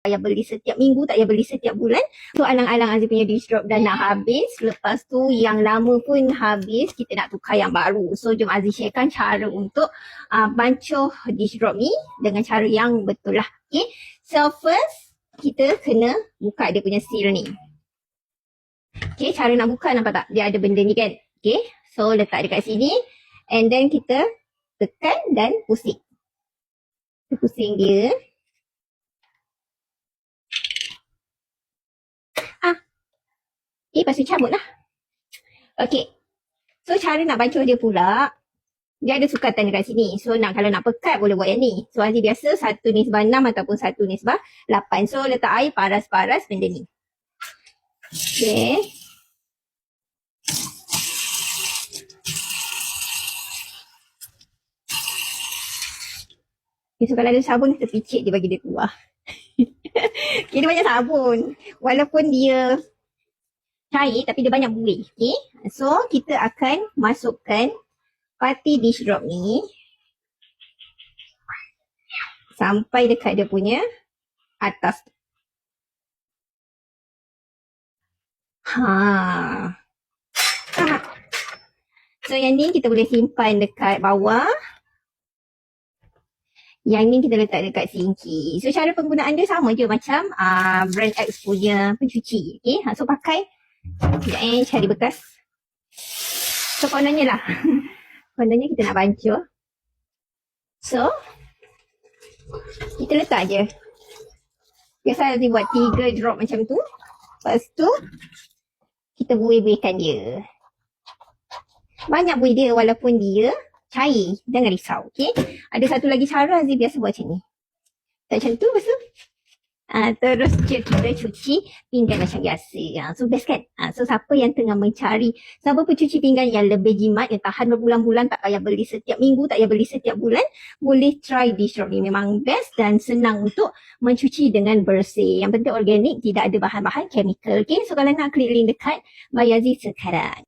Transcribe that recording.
payah beli setiap minggu, tak payah beli setiap bulan. So alang-alang Aziz punya dish drop dah nak habis. Lepas tu yang lama pun habis, kita nak tukar yang baru. So jom Aziz sharekan cara untuk uh, bancuh dish drop ni dengan cara yang betul lah. Okay. So first, kita kena buka dia punya seal ni. Okay, cara nak buka nampak tak? Dia ada benda ni kan? Okay, so letak dekat sini. And then kita tekan dan pusing. Kita pusing dia. Eh, tu cabut lah. Okay. So, cara nak bancuh dia pula, dia ada sukatan dekat sini. So, nak kalau nak pekat boleh buat yang ni. So, Aziz biasa satu nisbah enam ataupun satu nisbah lapan. So, letak air paras-paras benda ni. Okay. Okay, so kalau ada sabun kita picit dia bagi dia keluar. okay, banyak sabun. Walaupun dia cair tapi dia banyak buih. Okay. So kita akan masukkan party dish drop ni sampai dekat dia punya atas. Ha. ha. So yang ni kita boleh simpan dekat bawah. Yang ni kita letak dekat sinki. So cara penggunaan dia sama je macam uh, brand X punya pencuci. Okay. Ha, so pakai. Sekejap eh cari bekas. So kononnya lah. kononnya kita nak bancuh. So. Kita letak je. Biasa nanti buat tiga drop macam tu. Lepas tu. Kita buih-buihkan dia. Banyak buih dia walaupun dia cair. Jangan risau. Okay. Ada satu lagi cara Aziz biasa buat macam ni. Tak macam tu lepas tu. Ha, terus kita cuci pinggan macam biasa. Ha, so best kan? Ha, so siapa yang tengah mencari siapa pencuci pinggan yang lebih jimat yang tahan berbulan-bulan tak payah beli setiap minggu, tak payah beli setiap bulan. Boleh try dish ni. Memang best dan senang untuk mencuci dengan bersih. Yang penting organik, tidak ada bahan-bahan chemical. Okay, so kalau nak klik link dekat Bayazi sekarang.